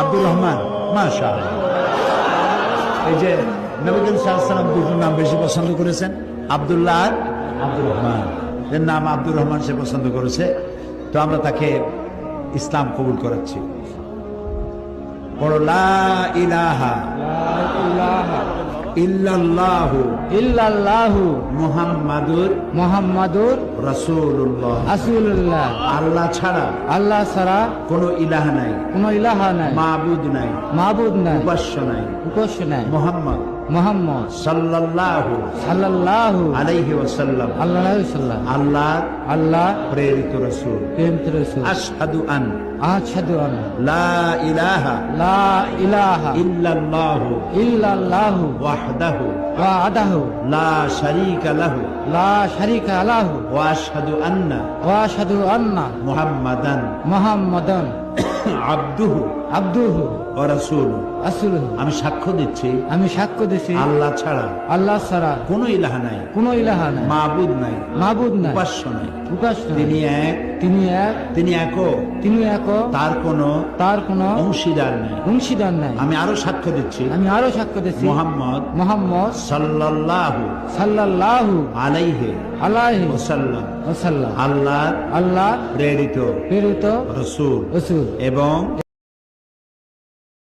আব্দুর রহমান মাশা এই যে নবীন সাহসালাম দুটো নাম বেশি পছন্দ করেছেন, আবদুল্লাহ আর আব্দুর রহমান। এর নাম আব্দুর রহমান সে পছন্দ করেছে। তো আমরা তাকে ইসলাম কবুল করাচ্ছি। বড় লা ইলাহা। ইল্লাল্লাহু ইল্লাল্লাহু মুহাম্মাদুর মোহাম্মদুর রাসূলুল্লাহ। রাসূলুল্লাহ। আল্লাহ ছাড়া আল্লাহ ছাড়া কোনো ইলাহ নাই। কোনো ইলাহা নাই। মাবুদ নাই। মাবুদ নাই। উপাস্য নাই। উপাস্য নাই। মোহাম্মদ। মোহাম্মদ সাল্লাল্লাহু সাল্লাল্লাহু আলাইহি ওয়াসাল্লাম। আল্লাহ আল্লাহ আল্লাহ প্রেরিত রাসূল। প্রেমিত রাসূল। আশহাদু আন। আশহাদু আন্না লা ইলাহা লা ইলাহা ইল্লাল্লাহু ইল্লাল্লাহু ওয়াহদাহু। ওয়াহদাহু। লা শারীকা লাহু। লা শারীকা লাহু। ওয়া আশহাদু আন্না। ওয়া আশহাদু আন্না। মুহাম্মাদান। মুহাম্মাদান। আবদুহু। আবদুহু। আমি সাক্ষ্য দিচ্ছি। আমি সাক্ষ্য দিছি আল্লাহ ছাড়া। আল্লাহ ছাড়া কোনো ইলাহ নাই। কোনো ইলাহা নাই। মাবুদ নাই। মাবুদ নাই। উপাস্য নাই। উপাস্য তিনি এক। তিনি এক। তিনি একক তিনি এক। তার কোনো তার কোনো অংশীদার নেই। অংশীদার নাই। আমি আরও সাক্ষ্য দিচ্ছি। আমি আরও সাক্ষ্য দিচ্ছি। মোহাম্মদ মোহাম্মদ সাল্লাল্লাহু সাল্লাল্লাহু আলাইহি আলাইহি ওয়াসাল্লাম। ওয়াসাল্লাম। আল্লাহ আল্লাহ প্রেরিত প্রেরিত রসূল। রসুল। এবং